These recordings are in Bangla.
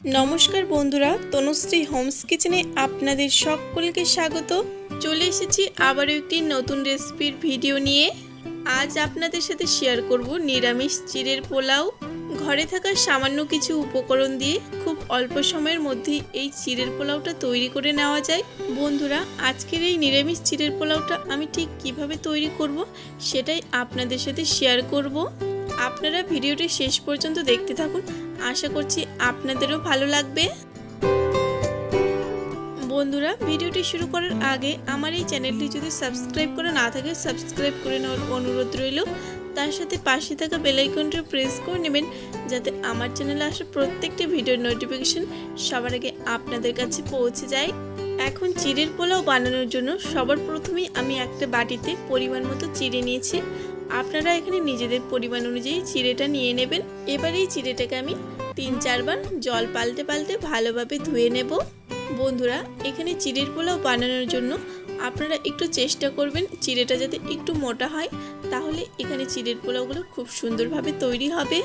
নমস্কার বন্ধুরা, তনুশ্রী হোমস কিচেনে আপনাদের সকলকে স্বাগত। চলে এসেছি আবারও একটি নতুন রেসিপির ভিডিও নিয়ে। আজ আপনাদের সাথে শেয়ার করব নিরামিষ চিড়ের পোলাও। ঘরে থাকা সামান্য কিছু উপকরণ দিয়ে খুব অল্প সময়ের মধ্যেই এই চিড়ের পোলাওটা তৈরি করে নেওয়া যায়। বন্ধুরা, আজকের এই নিরামিষ চিড়ের পোলাওটা আমি ঠিক কীভাবে তৈরি করব সেটাই আপনাদের সাথে শেয়ার করব। আপনারা ভিডিওটি শেষ পর্যন্ত দেখতে থাকুন। আশা করছি আপনাদেরও ভালো লাগবে। বন্ধুরা, ভিডিওটি শুরু করার আগে আমার এই চ্যানেলটি যদি সাবস্ক্রাইব করা না থাকে, সাবস্ক্রাইব করে নেওয়ার অনুরোধ রইল। তার সাথে পাশে থাকা বেলাইকনটা প্রেস করে নেবেন, যাতে আমার চ্যানেলে আসা প্রত্যেকটি ভিডিওর নোটিফিকেশন সবার আগে আপনাদের কাছে পৌঁছে যায়। এখন চিড়ের পোলাও বানানোর জন্য সবার প্রথমেই আমি একটা বাটিতে পরিমাণ মতো চিড়ে নিয়েছি। আপনারা এখানে নিজেদের পরিমাণ অনুযায়ী চিড়েটা নিয়ে নেবেন। এবার এই চিড়েটাকে আমি তিন চারবার জল পাল্টে পাল্টে ভালোভাবে ধুয়ে নেব। বন্ধুরা, এখানে চিড়ের পোলাও বানানোর জন্য আপনারা একটু চেষ্টা করবেন চিড়েটা যাতে একটু মোটা হয়, তাহলে এখানে চিড়ের পোলাওগুলো খুব সুন্দরভাবে তৈরি হবে।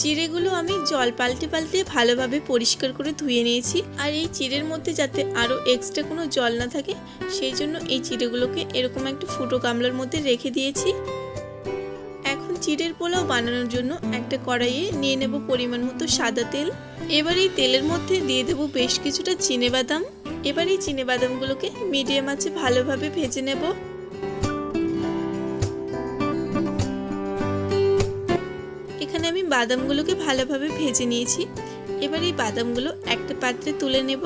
চিড়েগুলো আমি জল পাল্টে পাল্টে ভালোভাবে পরিষ্কার করে ধুয়ে নিয়েছি। আর এই চিড়ের মধ্যে যাতে আরও এক্সট্রা কোনো জল না থাকে, সেই জন্য এই চিড়েগুলোকে এরকম একটা ফুটো গামলার মধ্যে রেখে দিয়েছি। এখন চিড়ের পোলাও বানানোর জন্য একটা কড়াইয়ে নিয়ে নেব পরিমাণ মতো সাদা তেল। এবার এই তেলের মধ্যে দিয়ে দেব বেশ কিছুটা চিনে বাদাম। এবার এই চিনে বাদামগুলোকে মিডিয়াম আছে ভালোভাবে ভেজে নেব। বাদামগুলোকে ভালোভাবে ভেজে নিয়েছি। এবার এই বাদামগুলো একটা পাত্রে তুলে নেব।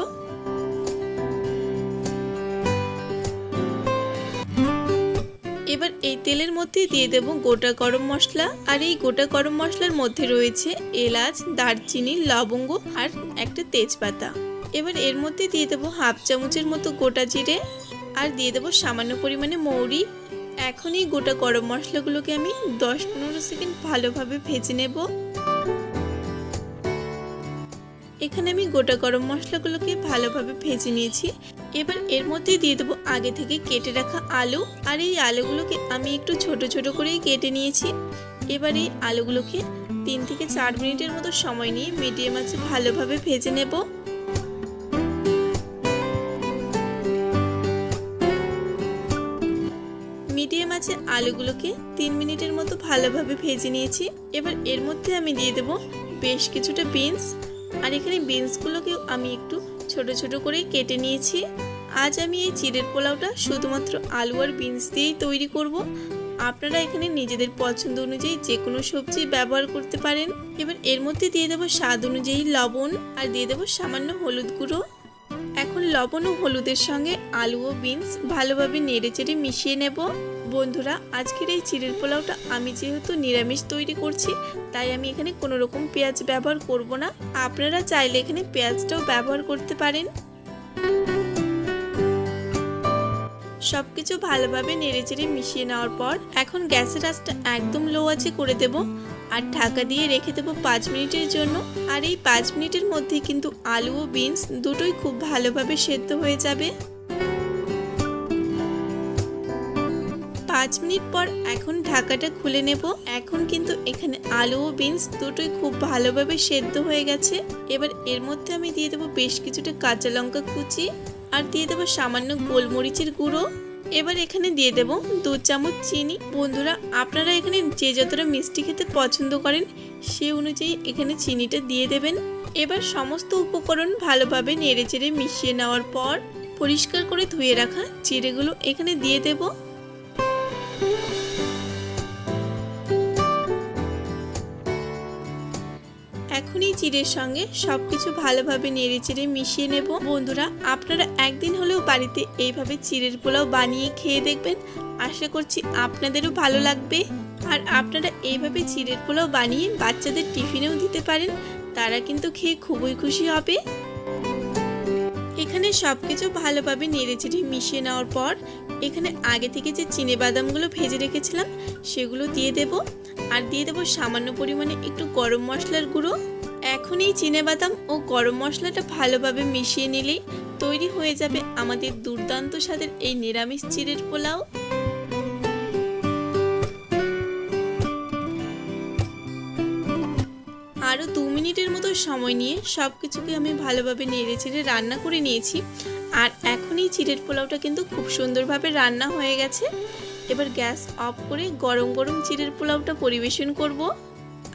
এবার এই তেলের মধ্যে দিয়ে দেব গোটা গরম মশলা। আর এই গোটা গরম মশলার মধ্যে রয়েছে এলাচ, দারচিনি, লবঙ্গ আর একটা তেজপাতা। এবার এর মধ্যে দিয়ে দেবো হাফ চামচের মতো গোটা জিরে। আর দিয়ে দেবো সামান্য পরিমাণে মৌরি। এখন এই গোটা গরম মশলাগুলোকে আমি দশ পনেরো সেকেন্ড ভালোভাবে ভেজে নেব। এখানে আমি গোটা গরম মশলাগুলোকে ভালোভাবে ভেজে নিয়েছি। এবার এর মধ্যে দিয়ে দেবো আগে থেকে কেটে রাখা আলু, আর এই আলুগুলোকে আমি একটু ছোট ছোট করেই কেটে নিয়েছি। এবার এই আলুগুলোকে তিন থেকে চার মিনিটের মতো সময় নিয়ে মিডিয়াম আছে ভালোভাবে ভেজে নেব। আছে আলুগুলোকে তিন মিনিটের মতো ভালোভাবে ভেজে নিয়েছি। এবার এর মধ্যে আমি দিয়ে দেব বেশ কিছুটা বিনস। আর এখানে বিনসগুলোকেও আমি একটু ছোট ছোট করে কেটে নিয়েছি। আজ আমি এই চিড়ের পোলাওটা শুধুমাত্র আলু আর বিনস দিয়েই তৈরি করব। আপনারা এখানে নিজেদের পছন্দ অনুযায়ী যে কোনো সবজি ব্যবহার করতে পারেন। এবার এর মধ্যে দিয়ে দেবো স্বাদ অনুযায়ী লবণ আর দিয়ে দেবো সামান্য হলুদ গুঁড়ো। লবণ ও হলুদের সঙ্গে আলু ও বিনস ভালোভাবে নেড়ে চেড়ে মিশিয়ে নেব। বন্ধুরা, আজকের এই চিড়ের পোলাওটা আমি যেহেতু নিরামিষ তৈরি করছি, তাই আমি এখানে কোনো রকম পেঁয়াজ ব্যবহার করব না। আপনারা চাইলে এখানে পেঁয়াজটাও ব্যবহার করতে পারেন। সব কিছু ভালোভাবে নেড়েচেড়ে মিশিয়ে নেওয়ার পর এখন গ্যাসের আঁচটা একদম লো আছে করে দেব। আর ঢাকা দিয়ে রেখে দেবো পাঁচ মিনিটের জন্য। আর এই পাঁচ মিনিটের মধ্যে কিন্তু আলু ও বিনস দুটোই খুব ভালোভাবে সেদ্ধ হয়ে যাবে। পাঁচ মিনিট পর এখন ঢাকাটা খুলে নেব। এখন কিন্তু এখানে আলু ও বিনস দুটোই খুব ভালোভাবে সেদ্ধ হয়ে গেছে। এবার এর মধ্যে আমি দিয়ে দেবো বেশ কিছুটা কাঁচা লঙ্কা কুচি। আর দিয়ে দেবো সামান্য গোলমরিচের গুঁড়ো। এবার এখানে দিয়ে দেব দু চামচ চিনি। বন্ধুরা, আপনারা এখানে যে যতটা মিষ্টি খেতে পছন্দ করেন, সে অনুযায়ী এখানে চিনিটা দিয়ে দেবেন। এবার সমস্ত উপকরণ ভালোভাবে নেড়ে চেড়ে মিশিয়ে নেওয়ার পর পরিষ্কার করে ধুয়ে রাখা চিড়েগুলো এখানে দিয়ে দেবো। এখনই চিড়ের সঙ্গে সবকিছু ভালোভাবে নেড়ে চেড়ে মিশিয়ে নেব। বন্ধুরা, আপনারা একদিন হলেও বাড়িতে এইভাবে চিড়ের পোলাও বানিয়ে খেয়ে দেখবেন। আশা করছি আপনাদেরও ভালো লাগবে। আর আপনারা এইভাবে চিড়ের পোলাও বানিয়ে বাচ্চাদের টিফিনেও দিতে পারেন। তারা কিন্তু খেয়ে খুবই খুশি হবে। এখানে সব কিছু ভালোভাবে নেড়েচেড়ে মিশিয়ে নেওয়ার পর, এখানে আগে থেকে যে চিনে বাদামগুলো ভেজে রেখেছিলাম, সেগুলো দিয়ে দেব। আর দিয়ে দেব সামান্য পরিমাণে একটু গরম মশলার গুঁড়ো। এখন এই চিনে বাদাম ও গরম মশলাটা ভালোভাবে মিশিয়ে নিলেই তৈরি হয়ে যাবে আমাদের দুর্দান্ত স্বাদের এই নিরামিষ চিড়ের পোলাও। আরও দু মিনিটের মতো সময় নিয়ে সব কিছুকে আমি ভালোভাবে নেড়ে চেড়ে রান্না করে নিয়েছি। আর এখনই চিড়ের পোলাওটা কিন্তু খুব সুন্দরভাবে রান্না হয়ে গেছে। এবার গ্যাস অফ করে গরম গরম চিড়ের পোলাওটা পরিবেশন করব।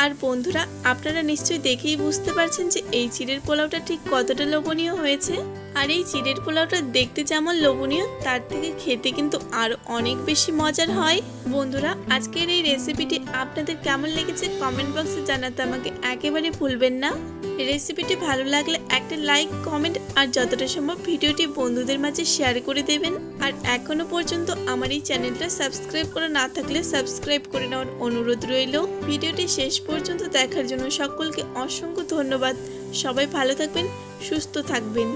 আর বন্ধুরা, আপনারা নিশ্চয়ই দেখেই বুঝতে পারছেন যে এই চিড়ের পোলাওটা ঠিক কতটা লোভনীয় হয়েছে। আর এই চিড়ের পোলাওটা দেখতে যেমন লোভনীয়, তার থেকে খেতে কিন্তু আরও অনেক বেশি মজার হয়। বন্ধুরা, আজকের এই রেসিপিটি আপনাদের কেমন লেগেছে কমেন্ট বক্সে জানাতে আমাকে একেবারে ভুলবেন না। রেসিপিটি ভালো লাগলে একটা লাইক, কমেন্ট আর যতটা সম্ভব ভিডিওটি বন্ধুদের মাঝে শেয়ার করে দেবেন। আর এখনও পর্যন্ত আমার এই চ্যানেলটা সাবস্ক্রাইব করা না থাকলে সাবস্ক্রাইব করে নেওয়ার অনুরোধ রইল। ভিডিওটি শেষ পর্যন্ত দেখার জন্য সকলকে অসংখ্য ধন্যবাদ। সবাই ভালো থাকবেন সুস্থ থাকবেন।